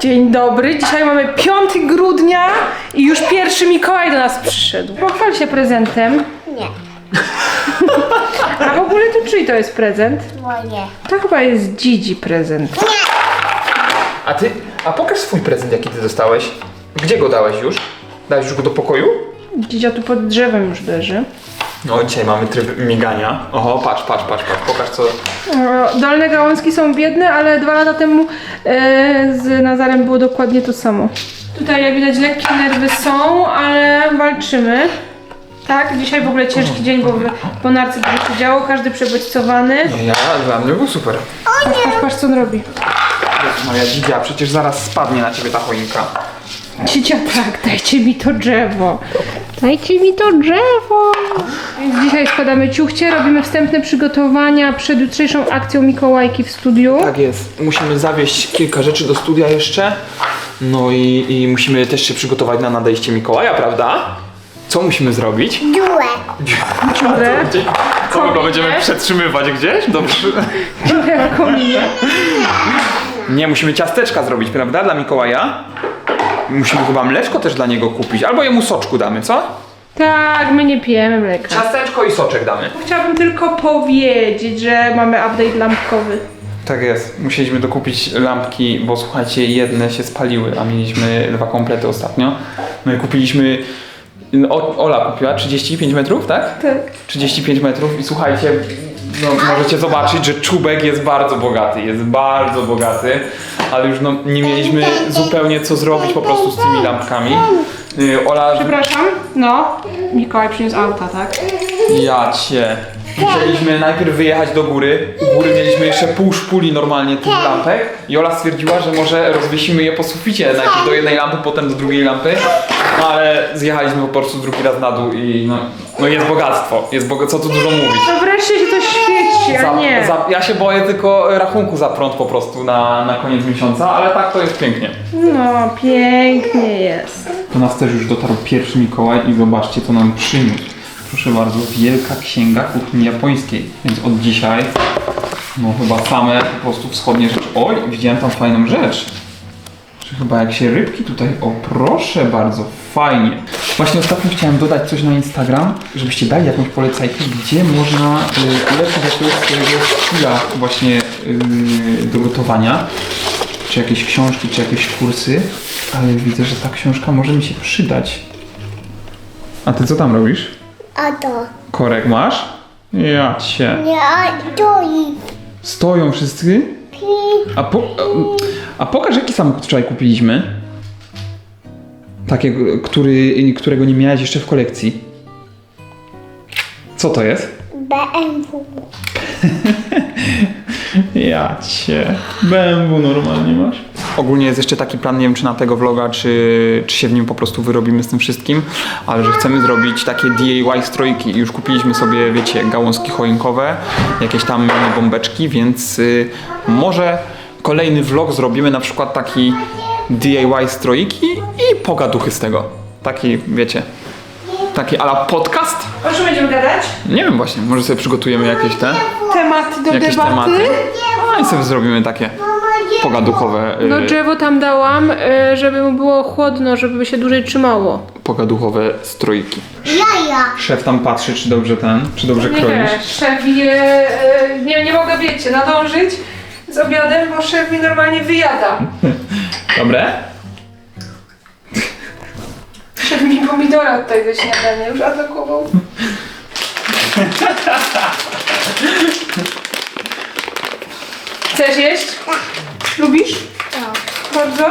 Dzień dobry, dzisiaj mamy 5 grudnia i już pierwszy Mikołaj do nas przyszedł. Pochwal się prezentem. Nie, A w ogóle to czyj to jest prezent? moje. To chyba jest Dzidzi prezent. A ty, a pokaż swój prezent, jaki ty dostałeś. Gdzie go dałeś już? Dałeś już go do pokoju? Dzidzia tu pod drzewem już leży. No, dzisiaj mamy tryb migania. Oho, patrz, patrz, patrz, patrz, pokaż co. O, Dolne gałązki są biedne, ale dwa lata temu e, z Nazarem było dokładnie to samo. Tutaj jak widać lekkie nerwy są, ale walczymy. Tak, dzisiaj w ogóle ciężki dzień, bo w Bonarce dużo się działo, każdy przebodźcowany. Nie, ja, dla mnie był super. Patrz, patrz co on robi. Jezu Maria, Dzidzia, przecież zaraz spadnie na ciebie ta choinka. Dzidzia, tak, dajcie mi to drzewo. Dajcie mi to drzewo. Więc dzisiaj składamy ciuchcie, robimy wstępne przygotowania przed jutrzejszą akcją Mikołajki w studiu. Tak jest. Musimy zawieźć kilka rzeczy do studia jeszcze. No i, i musimy też się przygotować na nadejście Mikołaja, prawda? Co musimy zrobić? Dziurę. Dziurę. Co my go będziemy przetrzymywać gdzieś? Dobrze. Dziurę w kominie. Nie, musimy ciasteczka zrobić, prawda? Dla Mikołaja. Musimy chyba mleczko też dla niego kupić. Albo jemu soczku damy, co? Tak, my nie pijemy mleka. Ciasteczko i soczek damy. Chciałabym tylko powiedzieć, że mamy update lampkowy. Tak jest. Musieliśmy dokupić lampki, bo słuchajcie, jedne się spaliły, a mieliśmy dwa komplety ostatnio. No i kupiliśmy. O, Ola kupiła 35 metrów, tak? Tak. 35 metrów i słuchajcie, no, możecie zobaczyć, że czubek jest bardzo bogaty, jest bardzo bogaty, ale już no, nie mieliśmy zupełnie co zrobić po prostu z tymi lampkami. Y, Ola, Przepraszam, no. Mikołaj przyniósł auta, tak? ja cię. Musieliśmy najpierw wyjechać do góry. U góry mieliśmy jeszcze pół szpuli normalnie tych lampek i Ola stwierdziła, że może rozwiesimy je po suficie. Najpierw do jednej lampy, potem do drugiej lampy. No ale zjechaliśmy po prostu drugi raz na dół i no, no jest bogactwo. Jest boga- co tu dużo mówić. No wreszcie się to świeci, a Za, nie. za, ja się boję tylko rachunku za prąd po prostu na, na koniec miesiąca, ale tak to jest pięknie. No, pięknie jest. Do nas też już dotarł pierwszy Mikołaj i zobaczcie co nam przyniósł. Proszę bardzo, Wielka Księga Kuchni Japońskiej. Więc od dzisiaj, no chyba same po prostu wschodnie rzeczy. Oj, widziałem tam fajną rzecz. Czy chyba jak się rybki tutaj, o proszę bardzo, fajnie. Właśnie ostatnio chciałem dodać coś na Instagram, żebyście dali jakąś polecajkę, gdzie można y, ulepszyć jakiegoś swojego skilla właśnie y, do gotowania. Czy jakieś książki, czy jakieś kursy, ale widzę, że ta książka może mi się przydać. A ty co tam robisz? A to. Korek masz? Ja cię. Nie, a to i Stoją wszyscy? A, po, a pokaż jaki samochód wczoraj kupiliśmy. Takiego, który, którego nie miałeś jeszcze w kolekcji. Co to jest? BMW. Ja cię. BMW normalnie masz. Ogólnie jest jeszcze taki plan, nie wiem czy na tego vloga, czy, czy się w nim po prostu wyrobimy z tym wszystkim, ale że chcemy zrobić takie DIY strojki. Już kupiliśmy sobie, wiecie, gałązki choinkowe, jakieś tam bombeczki, więc y, może kolejny vlog zrobimy na przykład taki DIY strojki i pogaduchy z tego. Taki, wiecie, taki ala podcast? O czym będziemy gadać? Nie wiem właśnie, może sobie przygotujemy jakieś te, Tematy do jakieś debaty. tematy. No i sobie zrobimy takie pogaduchowe, y, No drzewo tam dałam, y, żeby mu było chłodno, żeby się dłużej trzymało. pogaduchowe strojki. Jaja. Szef tam patrzy, czy dobrze ten, czy dobrze kroisz. Nie, szef je, y, nie, nie mogę, wiecie, nadążyć z obiadem, bo szef mi normalnie wyjada. Dobre? Szef mi pomidora tutaj do śniadania już atakował. Chcesz jeść? Lubisz? Tak. Bardzo?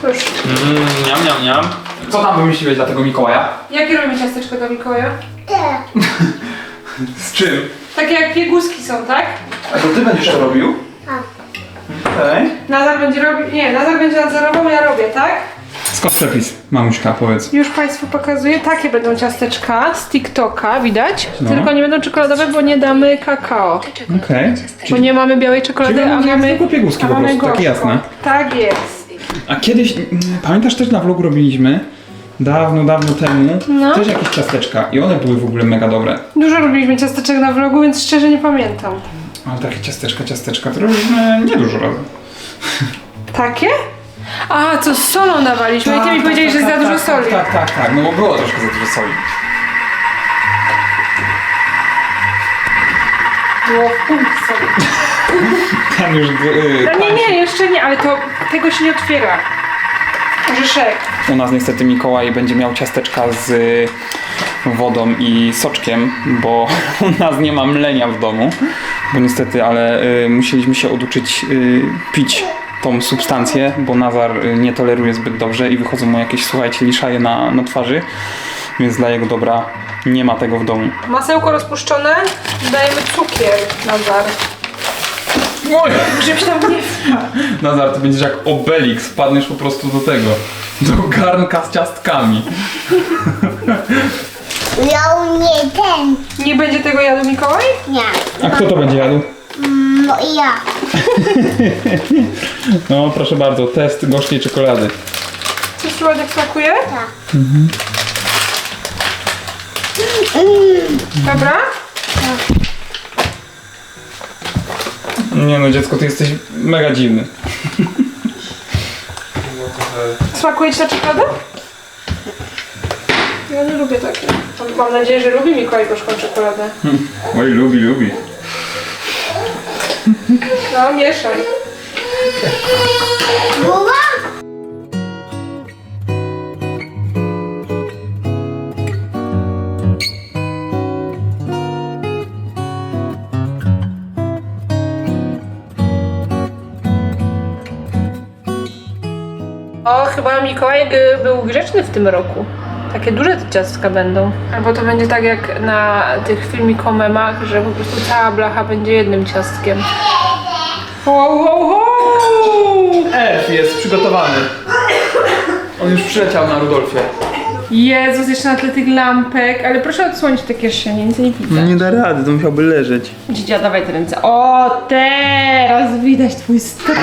Proszę. Mmm, niam, niam, niam. Co tam wymyśliłeś dla tego Mikołaja? Jakie robimy ciasteczko do Mikołaja? Te. Z czym? Takie jak pieguski są, tak? A to ty będziesz to robił? Tak. Okej. Nazar będzie robił, nie, Nazar będzie nadzorował, ja robię, tak? Skąd przepis, mamuśka, powiedz. Już Państwu pokazuję, takie będą ciasteczka z TikToka, widać? No. Tylko nie będą czekoladowe, bo nie damy kakao. Okej. Bo nie mamy białej czekolady, Czyli a jak mamy... zwykłe pieguski a po mamy prostu, takie gorzką. jasne. Tak jest. A kiedyś, mm, pamiętasz też na vlogu robiliśmy, dawno, dawno temu, No. też jakieś ciasteczka i one były w ogóle mega dobre. Dużo robiliśmy ciasteczek na vlogu, więc szczerze nie pamiętam. Ale takie ciasteczka, ciasteczka, to robiliśmy niedużo razy. Takie? A, co z solą dawaliśmy i ty mi powiedziałeś, że za dużo tak, soli. Tak, tak, tak, no bo było troszkę za dużo soli. Było w punkt soli. Ten już... Yy, No nie, nie, jeszcze nie, ale to tego się nie otwiera. Orzeszek. U nas niestety Mikołaj będzie miał ciasteczka z wodą i soczkiem, bo u nas nie ma mlenia w domu. Bo niestety, ale y, musieliśmy się oduczyć y, pić tą substancję, bo Nazar y, nie toleruje zbyt dobrze i wychodzą mu jakieś, słuchajcie, liszaje na, na twarzy. Więc dla jego dobra nie ma tego w domu. Masełko rozpuszczone, dajemy cukier na zar. Oj! Żeby się tam nie wpadł. Nazar, ty będziesz jak Obelix, wpadniesz po prostu do tego, do garnka z ciastkami. Miał nie ten. Nie będzie tego jadł Mikołaj? Nie. A kto to będzie jadł? No i ja. No proszę bardzo, test gorzkiej czekolady. Czy spróbować jak smakuje? Tak. Dobra? Nie no dziecko, ty jesteś mega dziwny. Smakuje ci ta czekolada? Ja nie lubię takie. Mam nadzieję, że lubi Mikołaj gorzką czekoladę. Oj, lubi, lubi. No, mieszaj. Chyba Mikołaj y, był grzeczny w tym roku. Takie duże te ciastka będą. Albo to będzie tak jak na tych filmikomemach, że po prostu cała blacha będzie jednym ciastkiem. Wow, wow, wow! Elf jest przygotowany. On już przyleciał na Rudolfie. Jezus, jeszcze na tle tych lampek, ale proszę odsłonić te kieszenie, nic nie widzę. nie da rady, to musiałby leżeć. Dzidzia, dawaj te ręce. O, teraz widać twój strach.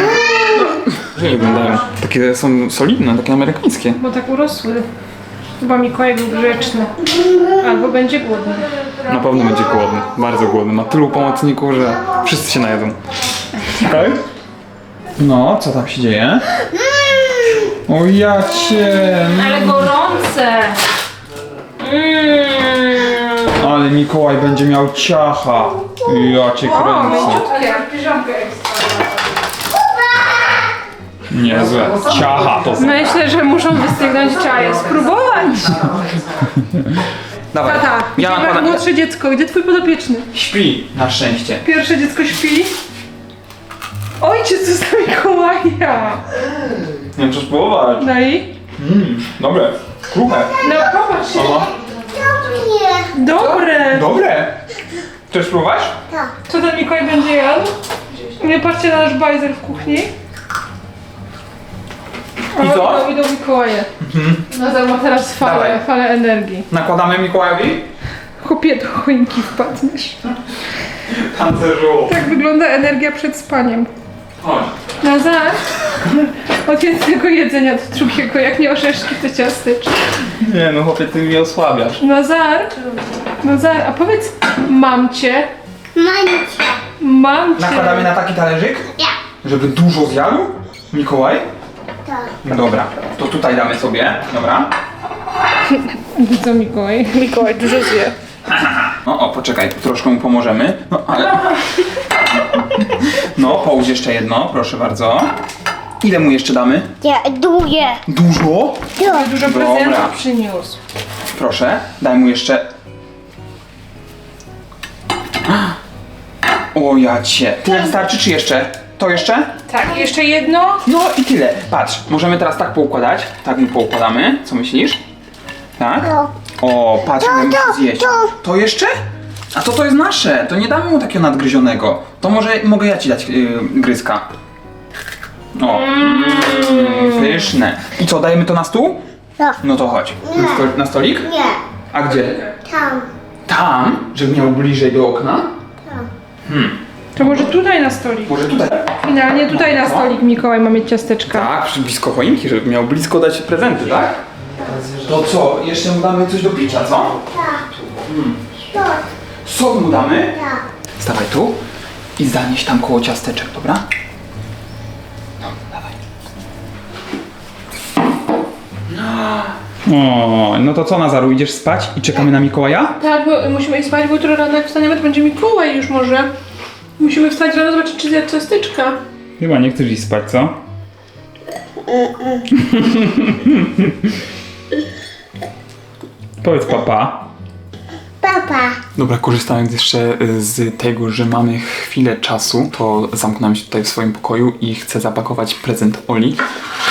Nie wyglądają. Takie są solidne, takie amerykańskie. Bo tak urosły. Chyba Mikołaj był grzeczny. Albo będzie głodny. Na pewno będzie głodny, bardzo głodny. Ma tylu pomocników, że wszyscy się najedzą. Tak? No, co tam się dzieje? O ja cię! Ale gorące! Mmm. Ale Mikołaj będzie miał ciacha. Ja cię O, kręcę. mięciutkie. Piżamkę ekstra. Niezłe. Ciacha to Myślę, że muszą wystygnąć czaje. Spróbować! Dawaj. Tata, Ja gdzie ma nakładam. młodsze dziecko? Gdzie twój podopieczny? Śpi, na szczęście. Pierwsze dziecko śpi. Ojciec z Mikołaja! Nie muszę spróbować. No i? Mmm, dobre. Kruche. No popatrz. Mama. Nie. Dobre! Dobre. Chcesz spróbować? Tak. Co ten Mikołaj będzie jadł? Nie patrzcie na nasz bajzer w kuchni. I O, co? Idą, idą Mikołaje. Nazar ma teraz falę, Dawaj. falę energii. Nakładamy Mikołajowi? Chłopie, do choinki wpadniesz. Pancerzu. Tak wygląda energia przed spaniem. Chodź. Nazar, od jednego jedzenia do drugiego, jak nie orzeszki, to ciasteczki. Nie no chłopie, ty mnie osłabiasz. Nazar, Nazar, a powiedz, mam cię, Mańcie. mam cię. Nakładamy na taki talerzyk, Ja. żeby dużo zjadł? Mikołaj? Tak. Dobra, to tutaj damy sobie, dobra? Co Mikołaj? Mikołaj dużo zje. No o, poczekaj, troszkę mu pomożemy. No ale... No, połóż jeszcze jedno, proszę bardzo. Ile mu jeszcze damy? Ja duję. Dużo? Dużo Dobra. prezentów przyniósł. Proszę, daj mu jeszcze... O ja cię. Tyle wystarczy czy jeszcze? To jeszcze? Tak, jeszcze jedno. No i tyle. Patrz, możemy teraz tak poukładać. Tak mu poukładamy. Co myślisz? Tak? To. O, patrz, to, musi zjeść. to. To jeszcze? A to to jest nasze. To nie damy mu takiego nadgryzionego. To może mogę ja ci dać yy, gryzka. O, mm, pyszne. I co, dajemy to na stół? Tak. No to chodź. Na, sto, na stolik? Nie. A gdzie? Tam. Tam, żeby miał bliżej do okna? Tam. To może tutaj na stolik. Może tutaj? Finalnie tutaj na stolik Mikołaj ma mieć ciasteczka. Tak, przy- blisko choinki, żeby miał blisko dać prezenty, tak? To co, jeszcze mu damy coś do picia, co? Tak. To. Sok mu damy? Tak. Stawaj tu. i zanieś tam koło ciasteczek, dobra? No, dawaj. O, no to co Nazaru, idziesz spać i czekamy na Mikołaja? Tak, bo musimy iść spać, bo jutro rano jak wstaniemy, to będzie Mikołaj już może. Musimy wstać rano, zobaczyć, czy zjadł ciasteczka. Chyba nie chcesz iść spać, co? Powiedz papa. Dobra, korzystając jeszcze y, z tego, że mamy chwilę czasu, to zamknąłem się tutaj w swoim pokoju i chcę zapakować prezent Oli.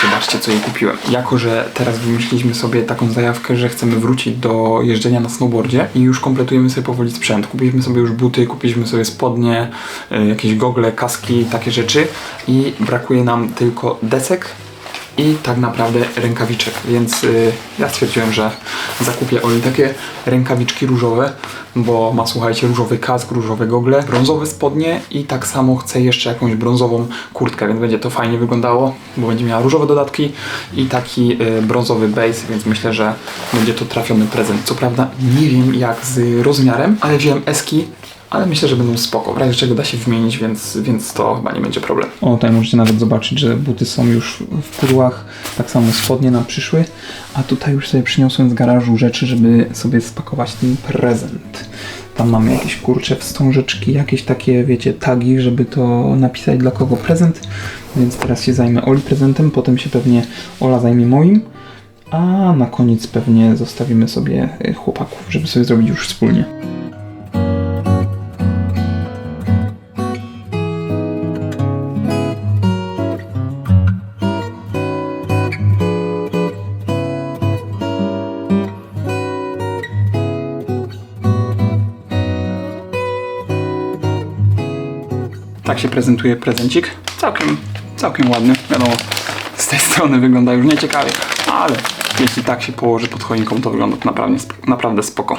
Zobaczcie, co jej kupiłem. Jako, że teraz wymyśliliśmy sobie taką zajawkę, że chcemy wrócić do jeżdżenia na snowboardzie i już kompletujemy sobie powoli sprzęt. Kupiliśmy sobie już buty, kupiliśmy sobie spodnie, y, jakieś gogle, kaski, takie rzeczy i brakuje nam tylko desek i tak naprawdę rękawiczek, więc y, ja stwierdziłem, że zakupię Oli takie rękawiczki różowe, bo ma słuchajcie różowy kask, różowe gogle, brązowe spodnie i tak samo chcę jeszcze jakąś brązową kurtkę, więc będzie to fajnie wyglądało, bo będzie miała różowe dodatki i taki y, brązowy base, więc myślę, że będzie to trafiony prezent. Co prawda nie wiem jak z rozmiarem, ale wziąłem eski, ale myślę, że będą spoko. W razie czego da się wymienić, więc, więc to chyba nie będzie problem. O, tutaj możecie nawet zobaczyć, że buty są już w pudłach. Tak samo spodnie nam przyszły. A tutaj już sobie przyniosłem z garażu rzeczy, żeby sobie spakować ten prezent. Tam mamy jakieś kurcze wstążeczki, jakieś takie, wiecie, tagi, żeby to napisać dla kogo prezent. Więc teraz się zajmę Oli prezentem, potem się pewnie Ola zajmie moim. A na koniec pewnie zostawimy sobie y, chłopaków, żeby sobie zrobić już wspólnie. Tak się prezentuje prezencik. Całkiem, całkiem ładny. Wiadomo, z tej strony wygląda już nieciekawie, ale jeśli tak się położy pod choinką, to wygląda to naprawdę, naprawdę spoko.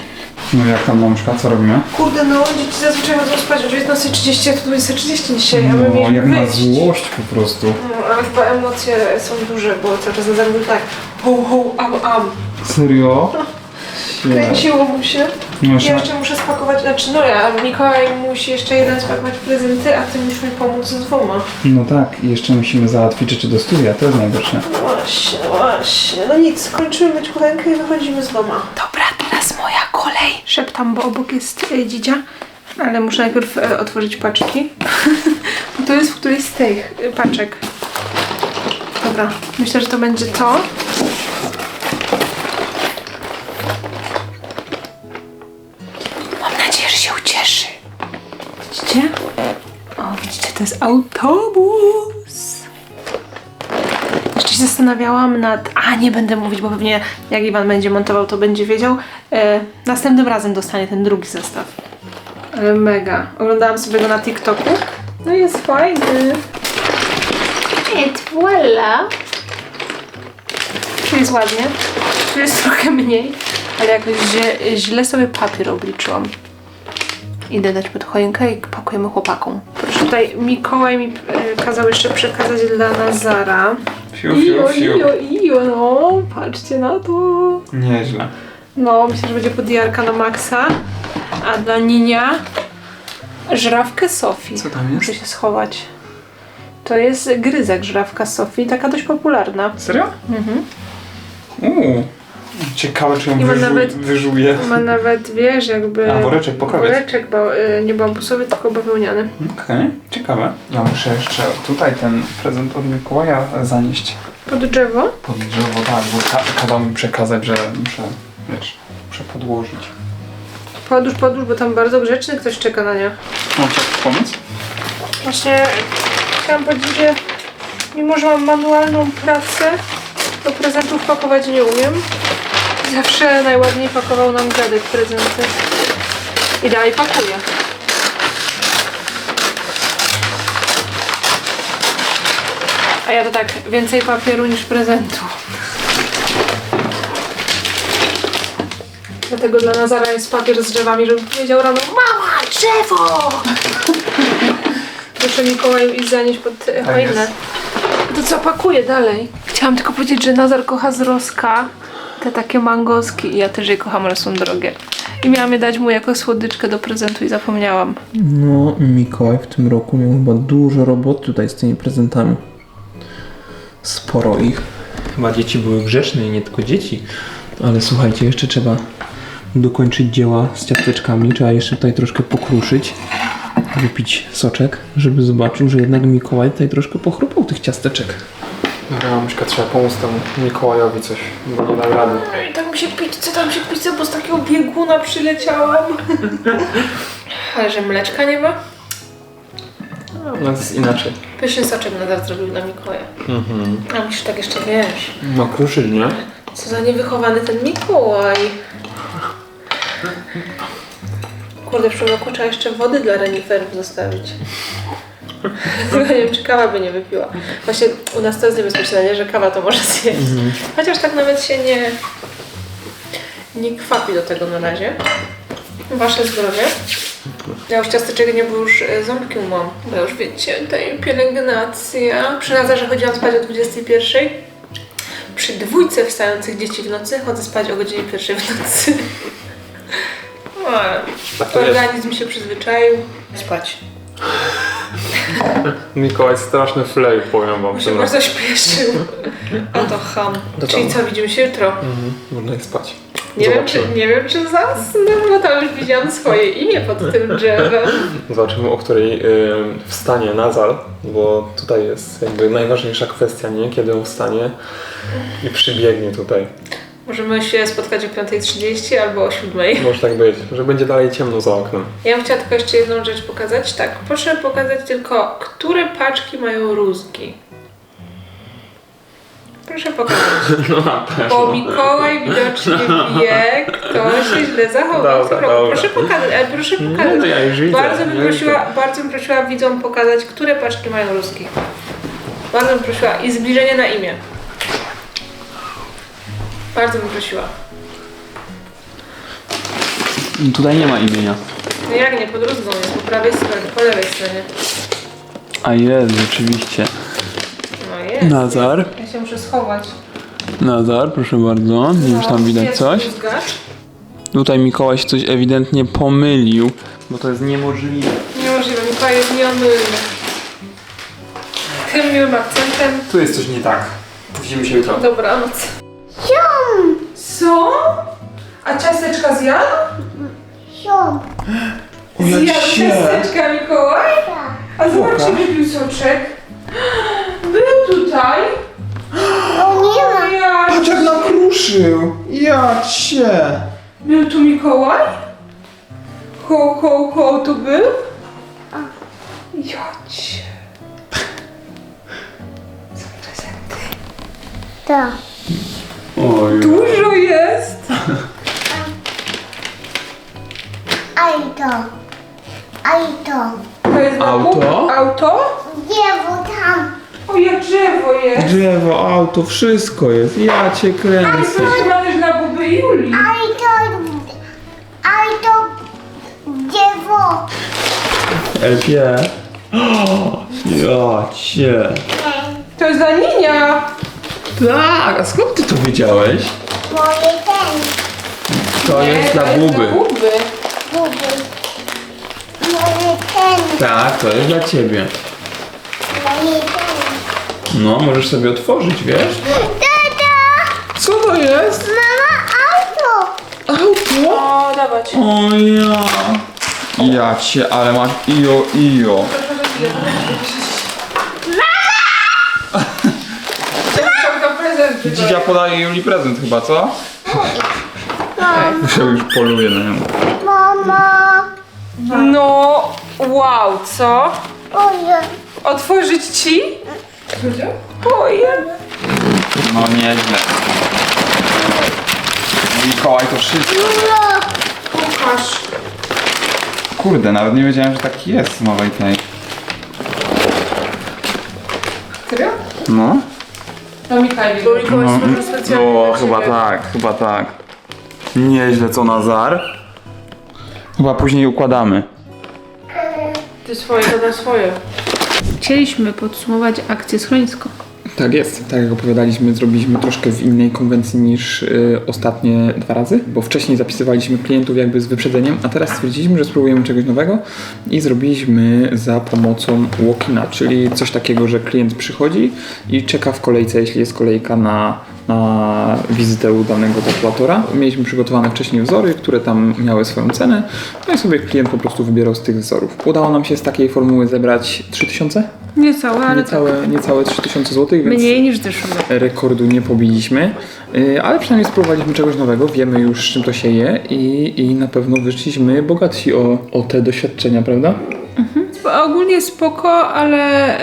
No jak tam mążka, co robimy? Kurde, no dzieci zazwyczaj chodzą spać o 19.30, a tu 20.30 dzisiaj, a my No, mieliśmy jak na wyjść. złość po prostu. No, ale chyba emocje są duże, bo cały czas Nazar był tak ho, ho, am, am. Serio? Kręciło mu się. No Ja jeszcze- muszę spakować, znaczy no ja, Mikołaj musi jeszcze jeden spakować prezenty, a ty musisz mi pomóc z dwoma. No tak, i jeszcze musimy załatwić rzeczy do studia, to jest najgorsze. No właśnie, no właśnie. No nic, skończymy myć kuchenkę i wychodzimy z doma. Dobra, teraz moja kolej. Szeptam, bo obok jest y, dzidzia, ale muszę najpierw y, otworzyć paczki. bo to jest w którejś z tych y, paczek. Dobra, myślę, że to będzie to. Autobus. Jeszcze się zastanawiałam nad. A nie będę mówić, bo pewnie jak Iwan będzie montował, to będzie wiedział. E, następnym razem dostanie ten drugi zestaw. Ale mega. Oglądałam sobie go na TikToku. No jest fajny. Et voilà. Tu jest ładnie. Tu jest trochę mniej. Ale jakoś źle, źle sobie papier obliczyłam. Idę dać pod choinkę i pakujemy chłopakom. Tutaj Mikołaj mi e, kazał jeszcze przekazać dla Nazara. Fiu, Ijo, ijo, ijo, no, patrzcie na to. Nieźle. No, myślę, że będzie podjarka na maksa. A dla Ninia żrawkę Sofii. Co tam jest? Muszę się schować. To jest gryzek żrawka Sofii, taka dość popularna. Serio? Mhm. Uuu. Ciekawe, czy ją I ma wyżu- nawet- wyżuje. Ma nawet, wiesz, jakby... A, woreczek pokrowiec. Woreczek, ba, y, nie bambusowy, tylko bawełniany. Okej, ciekawe. Ja muszę jeszcze tutaj ten prezent od Mikołaja zanieść Pod drzewo. pod drzewo, tak, bo ka- kazał mi przekazać, że muszę, wiesz, muszę podłożyć. Podróż, podróż, bo tam bardzo grzeczny ktoś czeka na nie. Mam ci pomysł? Właśnie chciałam powiedzieć, że mimo, że mam manualną pracę, to prezentów pakować nie umiem. Zawsze najładniej pakował nam dziadek prezenty. I dalej pakuje. A ja to tak, więcej papieru niż prezentu. Dlatego dla Nazara jest papier z drzewami, żeby powiedział rano Mama, drzewo! Muszę Mikołaju iść zanieść pod e, choinę. To co, pakuję dalej. Chciałam tylko powiedzieć, że Nazar kocha z Roska te takie mangoski i ja też je kocham, ale są drogie. I miałam je dać mu jako słodyczkę do prezentu i zapomniałam. No, Mikołaj w tym roku miał chyba dużo roboty tutaj z tymi prezentami. Sporo ich. Chyba dzieci były grzeczne i nie tylko dzieci. Ale słuchajcie, jeszcze trzeba dokończyć dzieła z ciasteczkami. Trzeba jeszcze tutaj troszkę pokruszyć. Wypić soczek, żeby zobaczył, że jednak Mikołaj tutaj troszkę pochrupał tych ciasteczek. Dobra, Myszka, trzeba pomóc temu Mikołajowi coś, bo nie da rady. I tak mi się pizzę, tam się pizzę, bo z takiego bieguna przyleciałam. Ale że mleczka nie ma? No to jest inaczej. Pyszny soczek nadal zrobił dla Mikołaja. A musisz tak jeszcze, wiesz, No kruszyć, nie? co za niewychowany ten Mikołaj. Kurde, w przyszłym roku trzeba jeszcze wody dla reniferów zostawić. Nie wiem, czy kawa by nie wypiła. Właśnie u nas to jest niebezpieczne, nie? że kawa to może zjeść. Chociaż tak nawet się nie, nie kwapi do tego na razie. Wasze zdrowie. Ja już ciasteczek nie, bo już e, ząbki mam. Bo już wiecie, tutaj pielęgnacja. Przy nazarze chodziłam spać o 21. Przy dwójce wstających dzieci w nocy chodzę spać o godzinie pierwszej w nocy. Tak jest. organizm się przyzwyczaił. Spać. Mikołaj straszny flej, powiem wam. Bo się bardzo śpieszył. A to ham. To Czyli tam. co, widzimy się jutro? Mhm, można ich spać. Nie wiem, czy, nie wiem, czy zasnę, bo tam już widziałam swoje imię pod tym drzewem. Zobaczymy, o której y, wstanie Nazar, bo tutaj jest jakby najważniejsza kwestia, nie? Kiedy on wstanie i przybiegnie tutaj. Możemy się spotkać o 5.30 albo o 7.00. Może tak być, że będzie dalej ciemno za oknem. Ja bym chciała tylko jeszcze jedną rzecz pokazać. Tak, proszę pokazać tylko, które paczki mają rózgi. Proszę pokazać. No też. Bo Mikołaj widocznie wie, kto się źle zachował. Dobra, w tym roku. dobra. Proszę pokazać, ale proszę pokazać. no ja już widzę. Bardzo bym, ja już prosiła, bardzo bym prosiła widzom pokazać, które paczki mają rózgi. Bardzo bym prosiła. I zbliżenie na imię. Bardzo bym prosiła. Tutaj nie ma imienia. No jak nie, pod rózgą jest, po prawej stronie, po lewej stronie. A jest, rzeczywiście. No jest. Nazar. Ja się muszę schować. Nazar, proszę bardzo. Nie wiem, czy tam widać Jest coś. rózgacz. Tutaj Mikołaj się coś ewidentnie pomylił, bo to jest niemożliwe. Niemożliwe, Mikołaj jest nieomylny. Tym miłym akcentem. Tu jest coś nie tak. Widzimy się jutro. Dobranoc. Sium. Co? A ciasteczka zjadł? Sium. Zjadł ciasteczka Mikołaj? A zobaczcie, Pokaż. wypił soczek. Był tutaj. No nie ma. O ja. Patrz jak nakruszył! Ja cię! Był tu Mikołaj? Ho, ho, ho, tu był? Jocie. Są prezenty. To. Oj. Aj to. Aj to. To jest Auto? Auto? Dziewo tam. O, jak drzewo jest. Drzewo, auto, wszystko jest. Ja cię Ale kręcę. proszę ma też dla Buby Julii. Aj to. Aj to. Dziewo. Elfie. Ja cię. To jest dla Ninia. Tak, a skąd ty to wiedziałeś? Moje ten. To Nie, jest dla to jest Buby. dla Buby. Ten. Tak, to jest dla ciebie. Ten. No, możesz sobie otworzyć, wiesz? Tata. Co to jest? Mama, auto. Auto? O, dawać. O ja. Ja cię, ale masz ijo, ijo. Mama! prezenty. Dzidzia podaje Juli prezent chyba, co? Się już poluje na nią. Mama. No, wow, co? Oje. Otworzyć ci? Ojej. No nieźle. Mikołaj to wszystko. No. Pokaż. Kurde, nawet nie wiedziałem, że taki jest w nowej tej. Serio? No? To Mikołaj, bo Mikołaj No, stworzył specjalnie no dla chyba tak, chyba tak. Nieźle co Nazar. Chyba później układamy. Ty swoje, to na swoje. Chcieliśmy podsumować akcję schronisko. Tak jest. Tak jak opowiadaliśmy, zrobiliśmy troszkę w innej konwencji niż y, ostatnie dwa razy, bo wcześniej zapisywaliśmy klientów jakby z wyprzedzeniem, a teraz stwierdziliśmy, że spróbujemy czegoś nowego i zrobiliśmy za pomocą walk-ina, czyli coś takiego, że klient przychodzi i czeka w kolejce, jeśli jest kolejka na, na wizytę u danego tatuatora. Mieliśmy przygotowane wcześniej wzory, które tam miały swoją cenę, no i sobie klient po prostu wybierał z tych wzorów. Udało nam się z takiej formuły zebrać 3000? Niecałe, ale Niecałe, niecałe 3000 zł, więc mniej niż zeszły rok. rekordu nie pobiliśmy, yy, ale przynajmniej spróbowaliśmy czegoś nowego, wiemy już z czym to się je i, i na pewno wyszliśmy bogatsi o, o te doświadczenia, prawda? Ogólnie spoko, ale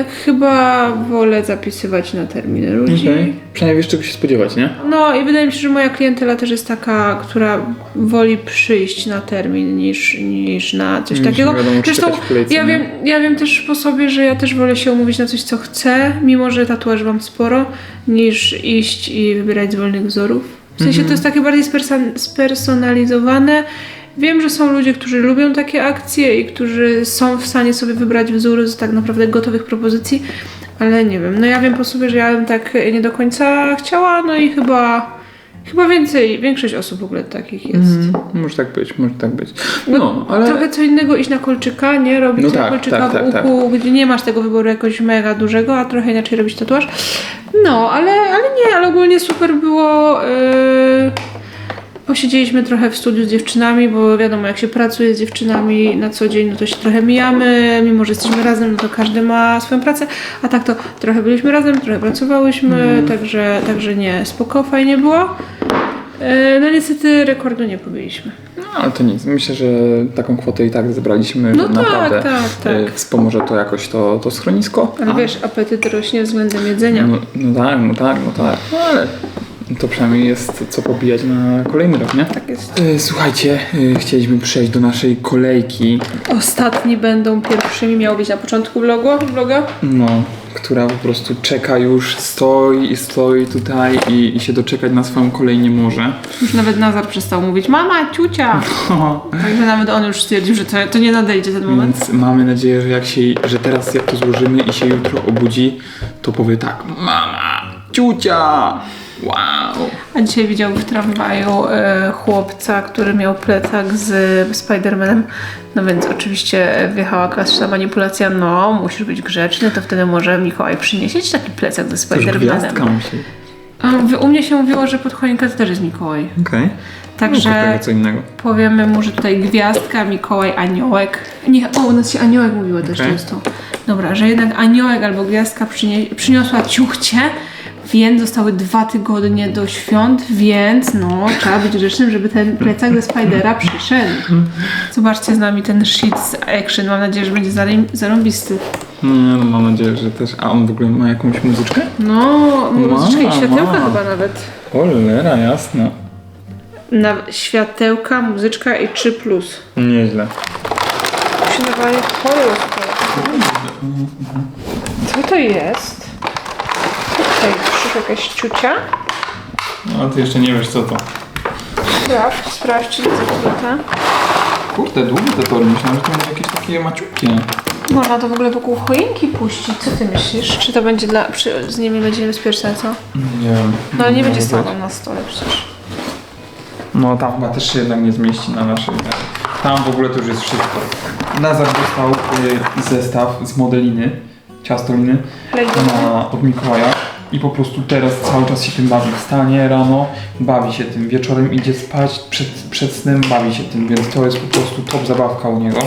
e, chyba wolę zapisywać na terminy ludzi. Okej. Przynajmniej wiesz czego się spodziewać, nie? No i wydaje mi się, że moja klientela też jest taka, która woli przyjść na termin niż, niż na coś Niż takiego. wiadomo, Zresztą czekać w kolejce, ja nie? wiem, ja wiem też po sobie, że ja też wolę się umówić na coś, co chcę, mimo że tatuaż mam sporo, niż iść i wybierać z wolnych wzorów. W sensie Mhm. to jest takie bardziej sperson- spersonalizowane. Wiem, że są ludzie, którzy lubią takie akcje i którzy są w stanie sobie wybrać wzór z tak naprawdę gotowych propozycji, ale nie wiem. No ja wiem po sobie, że ja bym tak nie do końca chciała, no i chyba, chyba więcej, większość osób w ogóle takich jest. Mhm. Może tak być, może tak być. No, ale Trochę co innego iść na kolczyka, nie? Robić No na tak, kolczyka tak, tak, w uchu, gdzie nie masz tego wyboru jakoś mega dużego, a trochę inaczej robić tatuaż. No, ale, ale nie, ale ogólnie super było. Yy... Posiedzieliśmy trochę w studiu z dziewczynami, bo wiadomo, jak się pracuje z dziewczynami na co dzień, no to się trochę mijamy, mimo że jesteśmy razem, no to każdy ma swoją pracę, a tak to trochę byliśmy razem, trochę pracowałyśmy, Mhm. także, także nie, spoko, fajnie było. Yy, No niestety rekordu nie pobiliśmy. No, ale to nic. Myślę, że taką kwotę i tak zebraliśmy, No tak, naprawdę tak, tak. y, wspomoże to jakoś to, to schronisko. Ale A- wiesz, apetyt rośnie względem jedzenia. No, no tak, no tak, no tak. No ale to przynajmniej jest co pobijać na kolejny rok, nie? Tak jest. Y, Słuchajcie, y, chcieliśmy przejść do naszej kolejki, Ostatni będą pierwszymi, miało być na początku vlogu, vloga. no, która po prostu czeka już, stoi i stoi tutaj i, i się doczekać na swoją kolej nie może. Już nawet Nazar przestał mówić, mama, ciucia. Także nawet on już stwierdził, że to, to nie nadejdzie ten moment. Więc mamy nadzieję, że jak się, że teraz jak to złożymy i się jutro obudzi, to powie tak, mama, ciucia, wow. A dzisiaj widział w tramwaju e, chłopca, który miał plecak z Spider-Manem. No więc oczywiście wjechała klasyczna manipulacja, no musisz być grzeczny, to wtedy może Mikołaj przyniesie ci taki plecak ze To już Spider-Manem. gwiazdka musi. A w- U mnie się mówiło, że pod choinkę to też jest Mikołaj. Okej. Także No, tego co innego. Powiemy mu, że tutaj gwiazdka, Mikołaj, aniołek. Nie, o, u nas się aniołek mówiło też Okej. często. Dobra, że jednak aniołek albo gwiazdka przynie, przyniosła ciuchcie, więc zostały dwa tygodnie do świąt, więc no, trzeba być grzecznym, żeby ten plecak ze Spidera przyszedł. Zobaczcie z nami ten shit z action, mam nadzieję, że będzie zarym- zarąbisty. Nie, no mam nadzieję, że też. A on w ogóle ma jakąś muzyczkę? No, muzyczka i światełka chyba nawet. Cholera, jasna. Na światełka, muzyczka i 3+. Plus. Nieźle. się kolor. Co to jest? Co tutaj jest? Jakaś ciucia? No, ty jeszcze nie wiesz co to. Sprawdź, sprawdź, czy jest zakryta. Kurde, długie te tory. Myślałem, że to będzie jakieś takie maciupkie. Można to w ogóle wokół choinki puścić. Co ty myślisz? Czy to będzie dla... Przy, z nimi będzie niebezpieczne, co? Nie wiem. No ale nie będzie stało tam na stole przecież. No tam chyba też się jednak nie zmieści na naszej. Tam w ogóle to już jest wszystko. Nazar dostał y, zestaw z modeliny, ciastoliny na, od Mikołaja i po prostu teraz cały czas się tym bawi. Wstanie rano, bawi się tym, wieczorem idzie spać, przed, przed snem bawi się tym, więc to jest po prostu top zabawka u niego.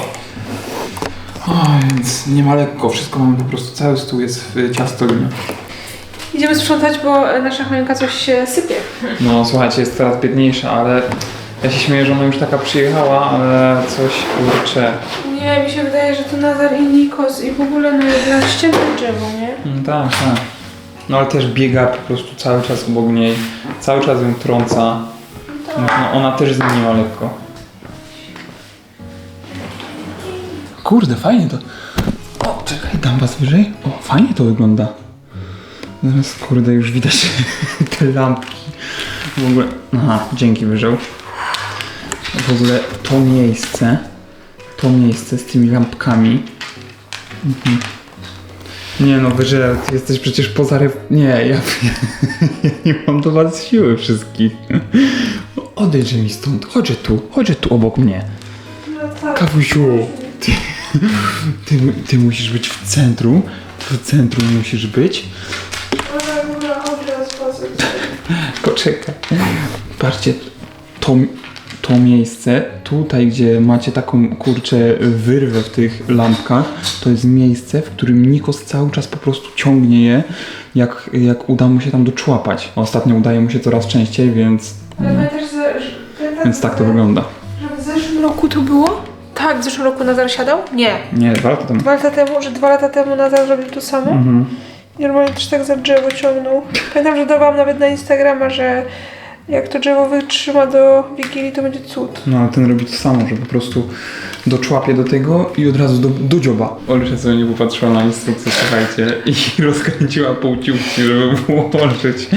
O, więc nie ma lekko, wszystko mamy po prostu, cały stół jest w ciastolinie. Idziemy sprzątać, bo nasza choinka coś się sypie. No słuchajcie, jest coraz biedniejsza, ale ja się śmieję, że ona już taka przyjechała, ale coś kurczę. Nie, mi się wydaje, że to Nazar i Nikos i w ogóle no ścięte drzewo, nie? No tak, tak. No ale też biega po prostu cały czas obok niej, cały czas ją trąca. No, ona też z nim nie ma lekko. Kurde, fajnie to. O, czekaj, dam was wyżej. O, fajnie to wygląda. Zaraz, kurde, już widać te lampki. W ogóle, aha, dzięki wyżeł. W ogóle to miejsce, to miejsce z tymi lampkami. Mhm. Nie no, Wyżel, ty jesteś przecież poza ref... Nie, ja, ja nie mam do was siły wszystkich. Odejdźże mi stąd, chodź tu, chodź tu obok mnie. No tak. Kawusiu, ty, ty, ty musisz być w centrum, w centrum musisz być. Poczekaj. Patrzcie, to, to miejsce, tutaj gdzie macie taką kurczę wyrwę w tych lampkach, to jest miejsce, w którym Nikos cały czas po prostu ciągnie je, jak, jak uda mu się tam doczłapać. Ostatnio udaje mu się coraz częściej, więc, Ale pamiętasz, że, że, więc tak to wygląda. że w zeszłym roku to było? Tak, w zeszłym roku Nazar siadał? Nie. Nie, dwa lata temu. Dwa lata temu, że dwa lata temu Nazar zrobił to samo? Mhm. Normalnie też tak za drzewo ciągnął. Pamiętam, że dawałam nawet na Instagrama, że jak to drzewo wytrzyma do Wigilii, to będzie cud. No ale ten robi to samo, że po prostu doczłapie do tego i od razu do, do dzioba. Olesza sobie nie popatrzyła na instrukcję, słuchajcie, i rozkręciła półciuchci, żeby włączyć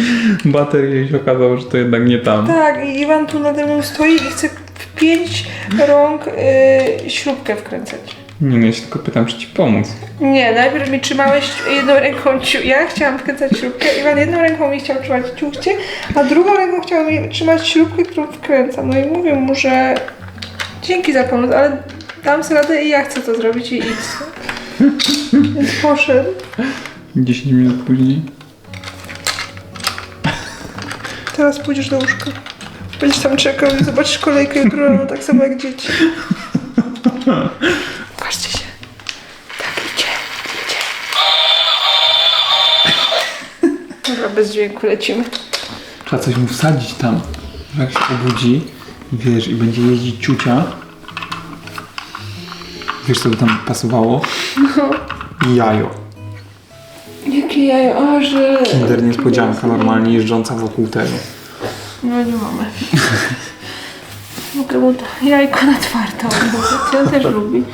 baterię i się okazało, że to jednak nie tam. Tak, i Iwan tu nade mną stoi i chce w pięć rąk y, śrubkę wkręcać. Nie no, ja się tylko pytam, czy ci pomóc. Nie, najpierw mi trzymałeś jedną ręką ciu... Ja chciałam wkręcać śrubkę, Iwan jedną ręką mi chciał trzymać ciuchcie, a drugą ręką chciał mi trzymać śrubkę, którą wkręcam. No i mówię mu, że dzięki za pomoc, ale dam sobie radę i ja chcę to zrobić i idź. Więc poszedł. 10 minut później. Teraz pójdziesz do łóżka. Będziesz tam czekał i zobaczysz kolejkę jutro rano, tak samo jak dzieci. bez dźwięku lecimy. Trzeba coś mu wsadzić tam, że jak się obudzi, wiesz, i będzie jeździć ciucia. Wiesz, co by tam pasowało? Jajo. Jakie jajo, a że... Kinder niespodzianka, normalnie jeżdżąca wokół tego. No nie mamy. Mogę mu to jajko na twardo. On też lubi.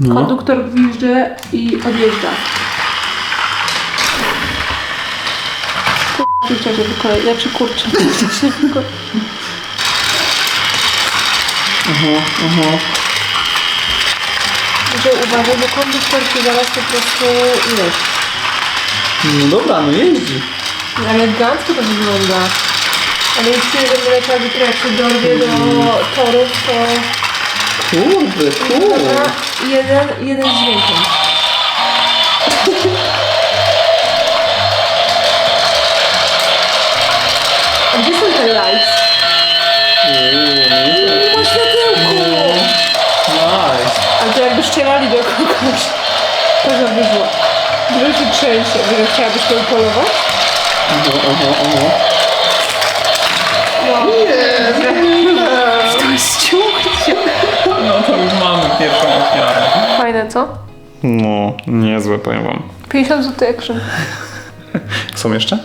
No. Konduktor wjeżdża i odjeżdża. Kurczę, żeby kolej... Znaczy kurczę. Żeby Aha, aha. Że uważaj, bo konduktor ci zaraz po prostu wiesz. No dobra, no jeździ. Elegancko to wygląda. Ale jeśli nie będę leciała jutro, jak się dorwie do torów, to Kurde, wygląda jeden, jeden z dźwiękiem. Lights? Ma światełko! Nice. Ale to jakby strzelali do kogoś. To za wyszło. Że się trzęsie. Że chciałabyś to upolować? Oho, oho, oho. No. To jest ciuchcie. No to już mamy pierwszą ofiarę. Fajne, co? No, niezłe, powiem wam. 50 zł action. Są jeszcze?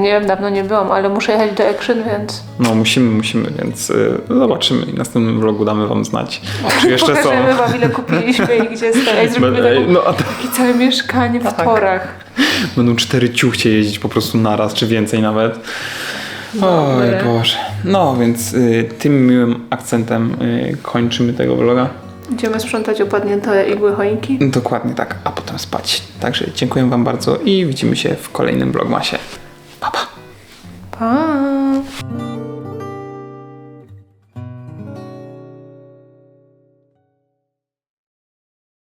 Nie wiem, dawno nie byłam, ale muszę jechać do action, więc No, musimy, musimy, więc y, zobaczymy i w następnym vlogu damy wam znać. Czy jeszcze są? pokażemy wam ile kupiliśmy i gdzie stoi. Zrobimy Ej, taką, No, a to takie całe mieszkanie w Tak. torach. będą cztery ciuchcie jeździć po prostu naraz, czy więcej nawet. Oj Dobre. Boże. No, więc y, tym miłym akcentem y, kończymy tego vloga. Idziemy sprzątać opadnięte igły choinki. Dokładnie tak, a potem spać. Także dziękuję wam bardzo i widzimy się w kolejnym vlogmasie. 봐봐. 봐.